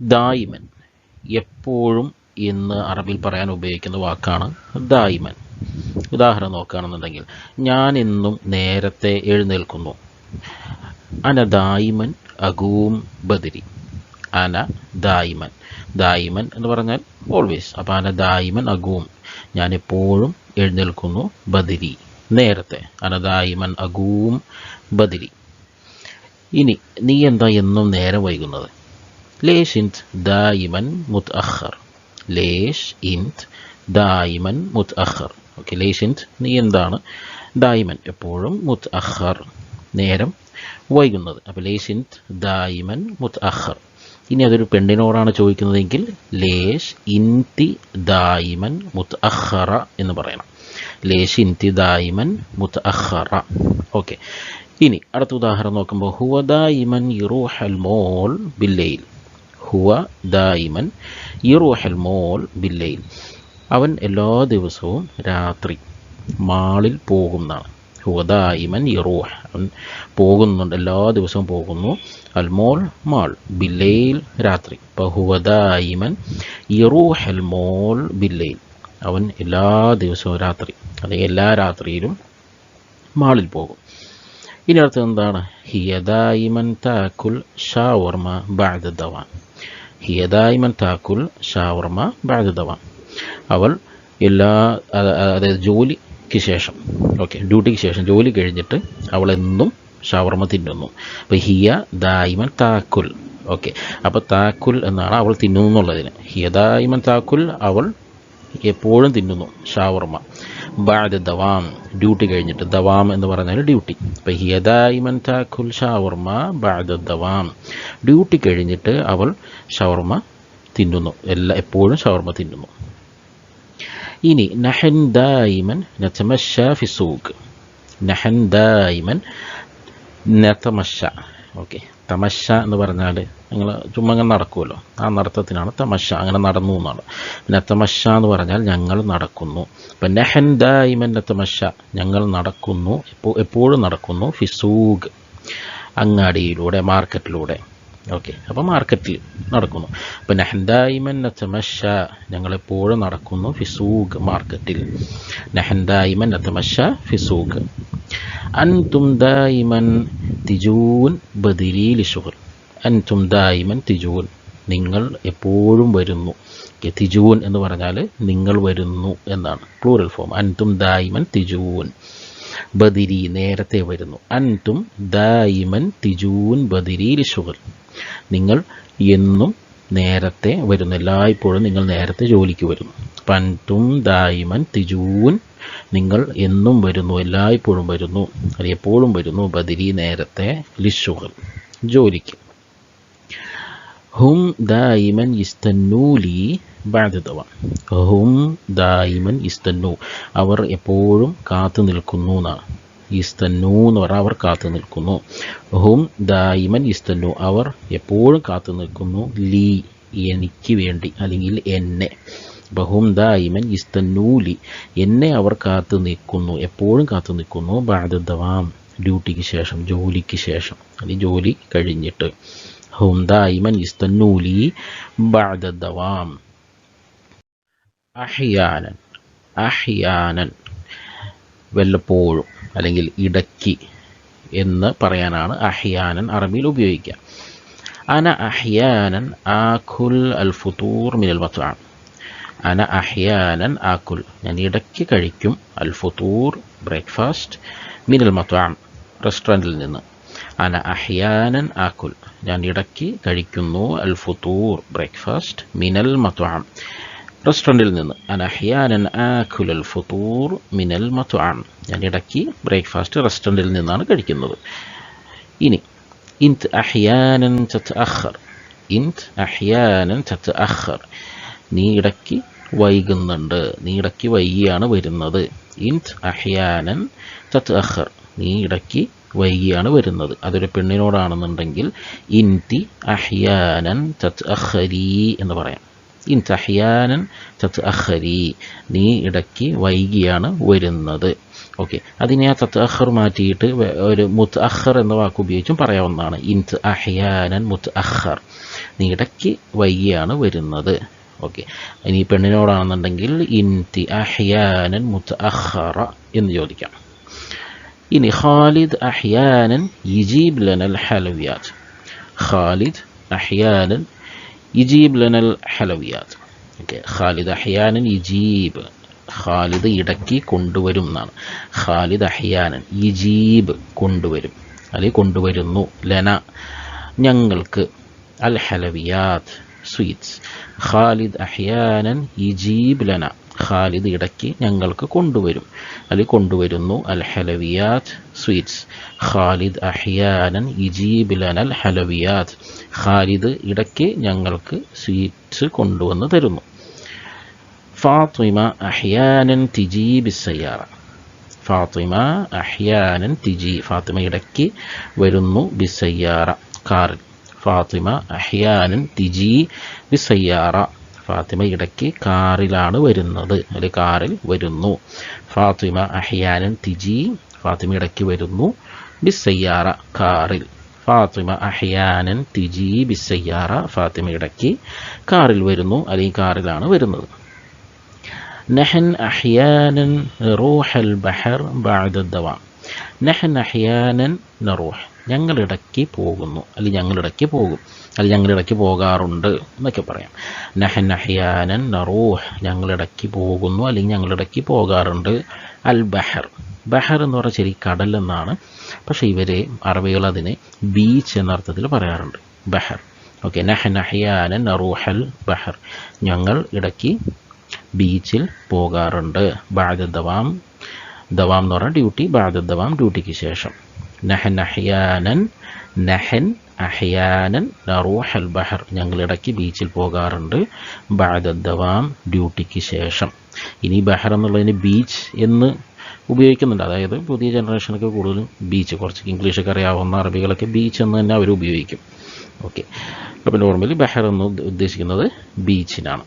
ദായിമൻ. എപ്പോഴും എന്ന് അറബിൽ പറയാൻ ഉപയോഗിക്കുന്ന വാക്കാണ് ദായിമൻ. ഉദാഹരണം നോക്കുകയാണെന്നുണ്ടെങ്കിൽ ഞാൻ എന്നും നേരത്തെ എഴുന്നേൽക്കുന്നു. അന ദായിമൻ അഗൂം ബദിരി. അന ദായിമൻ. ദായിമൻ എന്ന് പറഞ്ഞാൽ ഓൾവേസ് അപ്പോൾ അന ദായിമൻ അഗൂം. ഞാൻ എപ്പോഴും എഴുന്നേൽക്കുന്നു ബദിരി. നേരത്തെ. അന ദായിമൻ അഗൂം ബദിരി. ഇനി നീ എന്താ എന്നും നേരം വൈകുന്നത്? ലേഷ് انت ദായിമൻ متاخر ليش انت ദായിമൻ മുത് അഖർ ഓക്കെ ലേഷ് നീ എന്താണ് ദായിമൻ എപ്പോഴും മുത് അഖർ നേരം വൈകുന്നത്. അപ്പോൾ ലേഷ് ഇൻത് ദായിമൻ മുത് അഖർ ഇനി അതൊരു പെണ്ണിനോടാണ് ചോദിക്കുന്നതെങ്കിൽ ലേഷ് ഇൻതി ദായിമൻ മുത് അഖറ എന്ന് പറയണം. ലേഷ് ഇൻതി ദായിമൻ മുത് അഖറ ഓക്കെ ഇനി അടുത്ത ഉദാഹരണം നോക്കുമ്പോൾ ഹുവ ദായിമൻ യുറൂഹൽ മോൾ ബില്ലയിൽ ഹുവ ദായിമൻ ഇറുഹൽ മോൾ ബില്ലയിൽ അവൻ എല്ലാ ദിവസവും രാത്രി മാളിൽ പോകുന്നതാണ്. ഹുവ ദായിമൻ ഇറുഹ അവൻ പോകുന്നുണ്ട് എല്ലാ ദിവസവും പോകുന്നു. അൽമോൾ മാൾ ബില്ലയിൽ രാത്രി. അപ്പോൾ ഹുവ ദായിമൻ ഇറുഹൽ മോൾ ബില്ലയിൽ അവൻ എല്ലാ ദിവസവും രാത്രി അല്ലെങ്കിൽ എല്ലാ രാത്രിയിലും മാളിൽ പോകും. ഇനി അടുത്തത് എന്താണ്? ഹിയദായിമൻ താക്കുൽ ഷാവർമ ബാദ ദവാൻ. ഹിയ താക്കുൽ ഷാവർമ ബാധിതവ. അവൾ എല്ലാ അതായത് ജോലിക്ക് ശേഷം ഓക്കെ ഡ്യൂട്ടിക്ക് ശേഷം ജോലി കഴിഞ്ഞിട്ട് അവൾ എന്നും ഷവർമ തിന്നുന്നു. അപ്പോൾ ഹിയ ദായിമൻ താക്കുൽ ഓക്കെ. അപ്പോൾ താക്കുൽ എന്നാണ് അവൾ തിന്നുന്നു എന്നുള്ളതിന് ഹിയ ദായിമൻ താക്കുൽ അവൾ എപ്പോഴും തിന്നുന്നു ഷാവർമ. ബാദ ദവാം ഡ്യൂട്ടി കഴിഞ്ഞിട്ട് ദവാം എന്ന് പറഞ്ഞാൽ ഡ്യൂട്ടി. അപ്പോൾ ഹിയ ദായിമൻ താക്കുൽ ഷാവർമ ബാദ ദവാം. ഡ്യൂട്ടി കഴിഞ്ഞിട്ട് അവൾ ഷവർമ തിന്നുന്നു. എല്ലാ എപ്പോഴും ഷവർമ തിന്നുന്നു. ഇനി നഹൻ ദായിമൻ നതമശ ഫി സൂഖ്. നഹൻ ദായിമൻ നതമശ ഓക്കെ. തമശ എന്ന് പറഞ്ഞാൽ നിങ്ങൾ ചുമ്മാ അങ്ങനെ നടക്കുമല്ലോ ആ നടത്തത്തിനാണ് തമശ. അങ്ങനെ നടന്നു എന്നാണ്. പിന്നെ തമശ എന്ന് പറഞ്ഞാൽ ഞങ്ങൾ നടക്കുന്നു. അപ്പം നെഹൻ ദായിമൻ നതമശ ഞങ്ങൾ നടക്കുന്നു. എപ്പോ എപ്പോഴും നടക്കുന്നു. ഫിസൂഗ് അങ്ങാടിയിലൂടെ മാർക്കറ്റിലൂടെ. ഓക്കെ. അപ്പോൾ മാർക്കറ്റിൽ നടക്കുന്നു. അപ്പം നെഹൻ ദായിമൻ നതമശ ഞങ്ങളെപ്പോഴും നടക്കുന്നു. ഫിസൂഗ് മാർക്കറ്റിൽ. നെഹൻ ദായിമൻ നതമശ ഫിസൂഗ്. അൻതും ദായിമൻ തിജൂൻ ബദിരി ലിഷുഹൽ അൻതും ദായിമൻ തിജൂൻ നിങ്ങൾ എപ്പോഴും വരുന്നു. തിജൂൻ എന്ന് പറഞ്ഞാൽ നിങ്ങൾ വരുന്നു എന്നാണ്. പ്ലൂറൽ ഫോം അൻതും ദായിമൻ തിജൂൻ ബദിരി നേരത്തെ വരുന്നു. അൻതും ദായിമൻ തിജൂൻ ബദിരി ലിഷുഹൽ നിങ്ങൾ എന്നും നേരത്തെ വരുന്നു. എല്ലായ്പ്പോഴും നിങ്ങൾ നേരത്തെ ജോലിക്ക് വരുന്നു. പൻതും ദായിമൻ തിജൂൻ നിങ്ങൾ എന്നും വരുന്നു. എല്ലായ്പ്പോഴും വരുന്നു. അത് എപ്പോഴും വരുന്നു. ബദിരി നേരത്തെ ലിഷുകൾ ജോലിക്ക്. ഹും ദായിമൻ ഇസ്തന്നൂലി ബാധിതവ ഹും ദായിമൻ ഇസ്തന്നു അവർ എപ്പോഴും കാത്തു നിൽക്കുന്നു എന്നാണ്. ഇസ്തന്നു എന്ന് പറഞ്ഞാൽ അവർ കാത്തു നിൽക്കുന്നു. ഹും ദായിമൻ ഇസ്തന്നു അവർ എപ്പോഴും കാത്തു നിൽക്കുന്നു. ലീ എനിക്ക് വേണ്ടി അല്ലെങ്കിൽ എന്നെ. ബഹും ദായിമൻ ഇസ്തന്നൂലി എന്നെ അവർ കാത്തു നിൽക്കുന്നു. എപ്പോഴും കാത്തു നിൽക്കുന്നു. ബാധദവാം ഡ്യൂട്ടിക്ക് ശേഷം ജോലിക്ക് ശേഷം. അല്ലെങ്കിൽ ജോലി കഴിഞ്ഞിട്ട്. ഹും لي بعد الدوام അഹിയാനൻ അഹിയാനൻ വല്ലപ്പോഴും അല്ലെങ്കിൽ ഇടയ്ക്ക് എന്ന് പറയാനാണ് അഹിയാനൻ അറബിയിൽ ഉപയോഗിക്കുക. അന അഹിയാനൻ ആഖുൽ അൽ ഫുത്തൂർ മിനൽ മത്വാം അന അഹിയാനൻ ആക്കുൽ ഞാൻ ഇടയ്ക്ക് കഴിക്കും അൽ ഫുത്തൂർ ബ്രേക്ക്ഫാസ്റ്റ് മിനൽ മത്വാം റെസ്റ്റോറന്റിൽ നിന്ന്. അന അഹ്യാനൻ ആക്കുൽ ഞാൻ ഇടയ്ക്ക് കഴിക്കുന്നു അൽ ഫുത്തൂർ ബ്രേക്ക്ഫാസ്റ്റ് മിനൽ മത്വാം. റെസ്റ്റോറന്റിൽ നിന്ന് അന അഹ്യാനൻ ആക്കുൽ അൽ ഫുത്തൂർ മിനൽ മത്വാം. ഞാൻ ഇടയ്ക്ക് ബ്രേക്ക്ഫാസ്റ്റ് റെസ്റ്റോറന്റിൽ നിന്നാണ് കഴിക്കുന്നത്. ഇനി ഇൻത് അഹ്യാനൻ തത്അഖർ. ഇൻത് അഹ്യാനൻ തത്അഖർ. നീ ഇടയ്ക്ക് വൈകുന്നുണ്ട്. നീ ഇടയ്ക്ക് വൈകിയാണ് വരുന്നത്. ഇൻത് അഹ്യാനൻ ചത്ത് അഖർ നീ ഇടയ്ക്ക് വൈകിയാണ് വരുന്നത്. അതൊരു പെണ്ണിനോടാണെന്നുണ്ടെങ്കിൽ ഇൻതി അഹ്യാനൻ തത് അഹരി എന്ന് പറയാം. ഇൻ തഹ്യാനൻ തത് അഹരി നീ ഇടയ്ക്ക് വൈകിയാണ് വരുന്നത്. ഓക്കെ. അതിനെ ആ തത്ത് അഹർ മാറ്റിയിട്ട് ഒരു മുത്ത് അഹർ എന്ന വാക്ക് ഉപയോഗിച്ചും പറയാവുന്നതാണ്. ഇൻത് അഹ്യാനൻ മുത്ത് അഹർ നീ ഇടയ്ക്ക് വൈകിയാണ് വരുന്നത്. ഓക്കെ. ഇനി പെണ്ണിനോടാണെന്നുണ്ടെങ്കിൽ ഇൻതി അഹ്യാനൻ മുത്ത് അഹറ എന്ന് ചോദിക്കാം. ഇനി ഖാലിദ് അഹ്യാനൻ യിജീബ് ലനൽ ഹലവിയാത്ത്. ഖാലിദ് അഹ്യാനൻ യിജീബ് ലനൽ ഹലവിയാത്ത്. ഓക്കെ. ഖാലിദ് അഹ്യാനൻ യിജീബ്. ഖാലിദ് ഇടയ്ക്ക് കൊണ്ടുവരും എന്നാണ്. ഖാലിദ് അഹ്യാനൻ യിജീബ് കൊണ്ടുവരും. അല്ലെങ്കിൽ കൊണ്ടുവരുന്നു. ലന ഞങ്ങൾക്ക് അൽ ഹലവിയാത്ത് സ്വീറ്റ്സ്. ഖാലിദ് അഹ്യാനൻ യിജീബ് ലന. ഖാലിദ് ഇടയ്ക്ക് ഞങ്ങൾക്ക് കൊണ്ടുവരും. അല്ലെങ്കിൽ കൊണ്ടുവരുന്നു അൽ ഹലവിയാത്ത് സ്വീറ്റ്സ്. ഖാലിദ് അഹിയാനൻ ഇജീബിലൻ അൽ ഹലവിയാത്ത് ഖാലിദ് ഇടയ്ക്ക് ഞങ്ങൾക്ക് സ്വീറ്റ്സ് കൊണ്ടുവന്ന് തരുന്നു. ഫാത്തിമ അഹിയാനൻ തിജീബി സയ്യാറ. ഫാത്തിമ അഹ്യാനൻ തിജി ഫാത്തിമ ഇടയ്ക്ക് വരുന്നു ബിസയ്യാറ കാറിൽ. ഫാത്തിമ അഹ്യാനൻ തിജി ബിസയ്യാറ ഫാത്തിമ ഇടയ്ക്ക് കാറിലാണ് വരുന്നത്. ഒരു കാറിൽ വരുന്നു. ഫാത്തിമ അഹിയാനൻ തിജി ഫാത്തിമ ഇടയ്ക്ക് വരുന്നു. ബിസയ്യാറ കാറിൽ. ഫാത്തിമ അഹിയാനൻ തിജി ബിസയ്യാറ ഫാത്തിമ ഇടയ്ക്ക് കാറിൽ വരുന്നു. അല്ലെങ്കിൽ കാറിലാണ് വരുന്നത്. നഹൻ അഹിയാനൻ റോഹൽ ബഹർ ബാദ ദവാ. നഹൻ അഹിയാനൻ നറൂഹ് ഞങ്ങൾ ഇടയ്ക്ക് പോകുന്നു. അല്ലെങ്കിൽ ഞങ്ങളിടയ്ക്ക് പോകും. അല്ലെങ്കിൽ ഞങ്ങളിടയ്ക്ക് പോകാറുണ്ട് എന്നൊക്കെ പറയാം. നഹൻ നഹ്യാനൻ നറൂഹ് ഞങ്ങളിടയ്ക്ക് പോകുന്നു അല്ലെങ്കിൽ ഞങ്ങളിടയ്ക്ക് പോകാറുണ്ട്. അൽ ബഹർ. ബഹർ എന്ന് പറഞ്ഞാൽ ശരി കടൽ എന്നാണ്. പക്ഷേ ഇവരെ അറബികൾ അതിനെ ബീച്ച് എന്ന അർത്ഥത്തിൽ പറയാറുണ്ട്. ബഹർ. ഓക്കെ നഹൻ നഹ്യാനൻ നറൂഹൽ ബഹർ. ഞങ്ങൾ ഇടയ്ക്ക് ബീച്ചിൽ പോകാറുണ്ട്. ബാദ ദവാം. ദവാം എന്ന് പറഞ്ഞാൽ ഡ്യൂട്ടി ബാദ ദവാം ഡ്യൂട്ടിക്ക് ശേഷം. നഹൻ അഹിയാനൻ നഹൻ അഹിയാനൻ നറൂഹൽ ബഹർ ഞങ്ങൾ ഇടയ്ക്ക് ബീച്ചിൽ പോകാറുണ്ട്. ബാദദ്ദവാം ഡ്യൂട്ടിക്ക് ശേഷം. ഇനി ബഹർ എന്നുള്ളതിന് ബീച്ച് എന്ന് ഉപയോഗിക്കുന്നുണ്ട്. അതായത് പുതിയ ജനറേഷനൊക്കെ കൂടുതലും ബീച്ച് കുറച്ച് ഇംഗ്ലീഷൊക്കെ അറിയാവുന്ന അറബികളൊക്കെ ബീച്ച് എന്ന് തന്നെ അവർ ഉപയോഗിക്കും. ഓക്കെ അപ്പോൾ നോർമലി ബഹർ എന്ന് ഉദ്ദേശിക്കുന്നത് ബീച്ചിനാണ്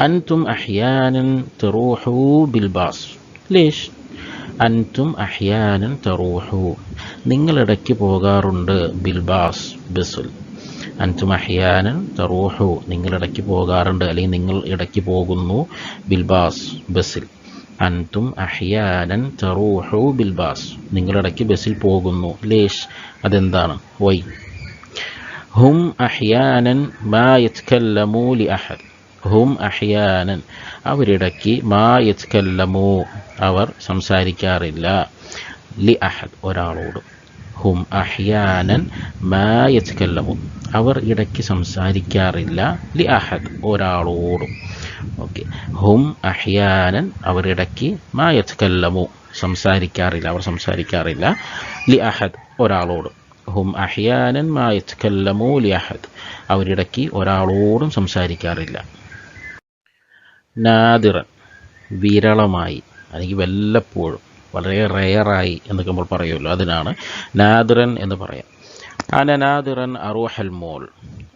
അൻതും അഹിയാനൻ തെറൂഹു ബിൽബാസ്. ലേഷ് അൻതും അഹ്യാനും തറൂഹു. നിങ്ങളിടയ്ക്ക് പോകാറുണ്ട് ബിൽബാസ് ബസുൽ. അൻതും അഹ്യാനും തറൂഹു. നിങ്ങളിടയ്ക്ക് പോകാറുണ്ട് അല്ലെങ്കിൽ നിങ്ങൾ ഇടയ്ക്ക് പോകുന്നു ബിൽബാസ് ബസിൽ. അൻതും അഹ്യാനൻ തറൂഹു ബിൽബാസ്. നിങ്ങളിടയ്ക്ക് ബസ്സിൽ പോകുന്നു. ലേഷ് അതെന്താണ്? വൈ. ഹും അഹ്യാനൻ മാ അഹൽ ഹും അഹ്യാനൻ. അവരിടയ്ക്ക് മാ അവർ സംസാരിക്കാറില്ല. ലി അഹദ് ഒരാളോട്. ഹും അഹ്യാനൻ മാ യത്കല്ലമു. അവർ ഇടയ്ക്ക് സംസാരിക്കാറില്ല. ലി അഹദ് ഒരാളോടും. ഓക്കെ. ഹും അഹ്യാനൻ അവർ ഇടയ്ക്ക് മാ യത്കല്ലമു സംസാരിക്കാറില്ല. അവർ സംസാരിക്കാറില്ല. ലി അഹദ് ഒരാളോടും. ഹും അഹ്യാനൻ മാ യത്കല്ലമു ലി അഹദ്. അവരിടയ്ക്ക് ഒരാളോടും സംസാരിക്കാറില്ല. നാദിറൻ വിരളമായി. അല്ലെങ്കിൽ വല്ലപ്പോഴും വളരെ റെയറായി എന്നൊക്കെ നമ്മൾ പറയുമല്ലോ. അതിനാണ് നാദിറൻ എന്ന് പറയാം. അനനാദിറൻ അറുഹൽ മോൾ.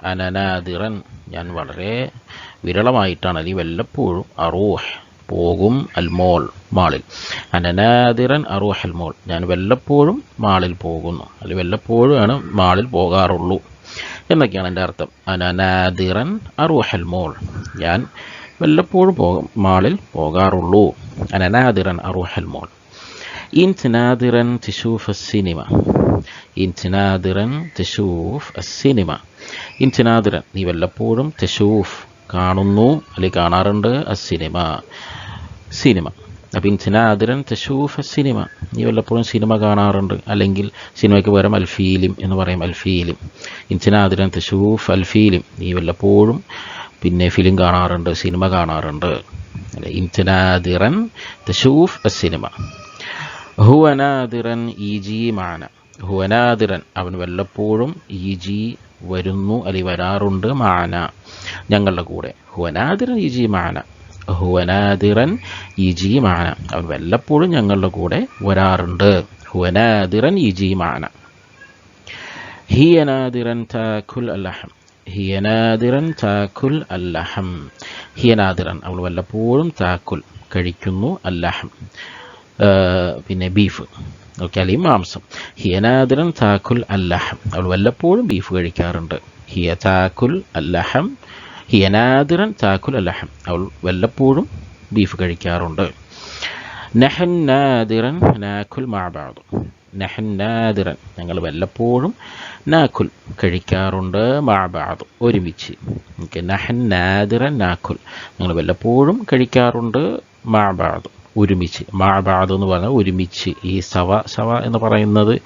അനനാദിറൻ ഞാൻ വളരെ വിരളമായിട്ടാണ് അല്ലെങ്കിൽ വല്ലപ്പോഴും അറൂഹ് പോകും അൽമോൾ മാളിൽ. അനനാദിറൻ അറൂഹൽ മോൾ. ഞാൻ വല്ലപ്പോഴും മാളിൽ പോകുന്നു. അല്ലെങ്കിൽ വല്ലപ്പോഴുമാണ് മാളിൽ പോകാറുള്ളൂ എന്നൊക്കെയാണ് എന്റെ അർത്ഥം. അനനാദിറൻ അറൂഹൽ മോൾ. ഞാൻ വല്ലപ്പോഴും പോകും മാളിൽ പോകാറുള്ളൂ. അനനാദിറൻ അറൂഹൽ മോൾ إنت نادرا تشوف السينما إنت نادرا تشوف السينما إنت نادرا നീ വല്ലപ്പോഴും തഷൂഫ് കാണുന്നു അല്ലെങ്കിൽ കാണാറുണ്ട് അസിനിമ സിനിമ അപ്പോൾ ഇൻസിനാദിരൻ തഷൂഫ് സിനിമ നീ വല്ലപ്പോഴും സിനിമ കാണാറുണ്ട് അല്ലെങ്കിൽ സിനിമയ്ക്ക് പകരം അൽഫീലിം എന്ന് പറയും അൽഫീലിം ഇൻസിനാദിരൻ തഷൂഫ് അൽഫീലിം നീ വല്ലപ്പോഴും പിന്നെ ഫിലിം കാണാറുണ്ട് സിനിമ കാണാറുണ്ട്. അല്ലെ ഇൻസിനാദിറൻ തഷൂഫ് സിനിമ ഹുവ ഇ ജി മാന. ഹുവ നാദിറൻ അവൻ വല്ലപ്പോഴും ഇ ജി വരുന്നു അല്ലെങ്കിൽ വരാറുണ്ട് മാന ഞങ്ങളുടെ കൂടെ. ഹുവ ഇ ജി മാന. ഹുവ ഇ ജി മാന. അവൻ വല്ലപ്പോഴും ഞങ്ങളുടെ കൂടെ വരാറുണ്ട്. ഹുവ ഇ ജി മാന. ഹിയ താഖുൽ താക്കുൽ ഹിയ നാദിറൻ താക്കുൽ അല്ലഹം. ഹിയ നാദിറൻ അവൾ വല്ലപ്പോഴും താക്കുൽ കഴിക്കുന്നു അല്ലഹം. പിന്നെ ബീഫ്. ഓക്കെ അല്ലെങ്കിൽ മാംസം. ഹിയ നാദിറൻ താക്കുൽ അല്ലഹം അവൾ വല്ലപ്പോഴും ബീഫ് കഴിക്കാറുണ്ട്. ഹിയ താക്കുൽ അല്ലഹം ഹിയ നാദിറൻ താക്കുൽ അല്ലഹം അവൾ വല്ലപ്പോഴും ബീഫ് കഴിക്കാറുണ്ട്. നഹൻ നാദിറൻ നാക്കുൽ മാബാദ്. നഹൻ നാദിറൻ. ഞങ്ങൾ വല്ലപ്പോഴും നാക്കുൽ കഴിക്കാറുണ്ട്. മാബാദ് ഒരുമിച്ച്. ഓക്കെ നഹന്നാദിറൻ നാഖുൽ. ഞങ്ങൾ വല്ലപ്പോഴും കഴിക്കാറുണ്ട്. മാബാദ് ഒരുമിച്ച്. മാബാദ് എന്ന് പറഞ്ഞാൽ ഒരുമിച്ച്. ഈ സവ സവ എന്ന് പറയുന്നത്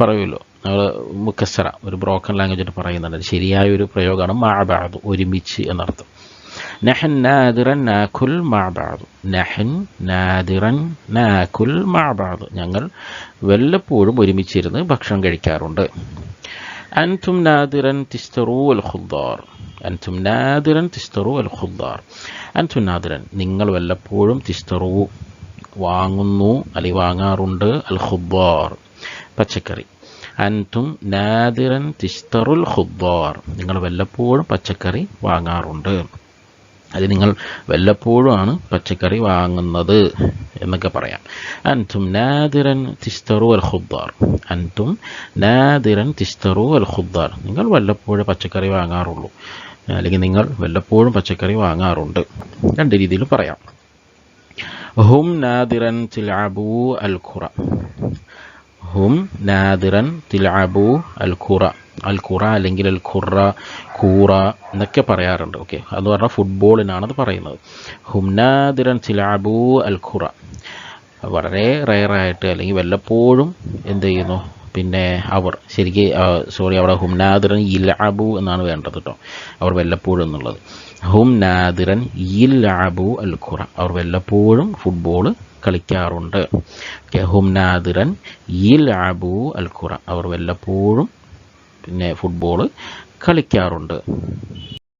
പറയുമല്ലോ. നമ്മൾ മുക്കസറ ഒരു ബ്രോക്കൺ ലാംഗ്വേജിൽ പറയുന്നുണ്ട്. ശരിയായ ഒരു പ്രയോഗമാണ് മാബാദ് ഒരുമിച്ച് എന്നർത്ഥം. നഹൻ നാദിറൻ നാഖുൽ മാബാദ് നഹൻ നാദിറൻ നാഖുൽ മാബാദ് ഞങ്ങൾ വല്ലപ്പോഴും ഒരുമിച്ചിരുന്ന് ഭക്ഷണം കഴിക്കാറുണ്ട്. അൻതും നാദിറൻ തിസ്തറു അൽ ഖുദ്ദാർ. അൻതും നാദിറൻ തിസ്തറു അൽ ഖുദ്ദാർ. അൻതും നാദിറൻ നിങ്ങൾ വല്ലപ്പോഴും തിസ്തറു വാങ്ങുന്നു അല്ലെങ്കിൽ വാങ്ങാറുണ്ട്? അൽ ഖുദ്ദാർ. പച്ചക്കറി. അൻതും നാദിറൻ തിസ്തറുൽ ഖുദ്ദാർ. നിങ്ങൾ വല്ലപ്പോഴും പച്ചക്കറി വാങ്ങാറുണ്ട്. അത് നിങ്ങൾ വല്ലപ്പോഴുമാണ് പച്ചക്കറി വാങ്ങുന്നത് എന്നൊക്കെ പറയാം. അൻതും നാദിറൻ തിസ്തറു അൽ ഖുദ്ദാർ. അൻതും നാദിറൻ തിസ്തറു അൽ ഖുദ്ദാർ. നിങ്ങൾ വല്ലപ്പോഴും പച്ചക്കറി വാങ്ങാറുള്ളൂ. അല്ലെങ്കിൽ നിങ്ങൾ വല്ലപ്പോഴും പച്ചക്കറി വാങ്ങാറുണ്ട്. രണ്ട് രീതിയിൽ പറയാം. ഹും നാദിറൻ തിലാബു അൽ ഖുറ. ഹും നാദിറൻ തിലാബു അൽ ഖുറ. അൽ ഖുറ അല്ലെങ്കിൽ അൽ ഖുറ കൂറ എന്നൊക്കെ പറയാറുണ്ട്. ഓക്കെ അത് പറഞ്ഞാൽ ഫുട്ബോളിനാണ് അത് പറയുന്നത്. ഹുംനാദിറൻ സിലാബു അൽ ഖുറ വളരെ റയറായിട്ട് അല്ലെങ്കിൽ വല്ലപ്പോഴും എന്ത് ചെയ്യുന്നു? പിന്നെ അവർ ശരിക്ക് സോറി അവിടെ ഹും നാദിറൻ ഇൽഅബു എന്നാണ് വേണ്ടത് കേട്ടോ. അവർ വല്ലപ്പോഴും എന്നുള്ളത്. ഹും നാദിറൻ ഇൽഅബു അൽ ഖുറ അവർ വല്ലപ്പോഴും ഫുട്ബോൾ കളിക്കാറുണ്ട്. ഹും നാദിറൻ ഇൽഅബു അൽ ഖുറ അവർ വല്ലപ്പോഴും പിന്നെ ഫുട്ബോൾ കളിക്കാറുണ്ട്.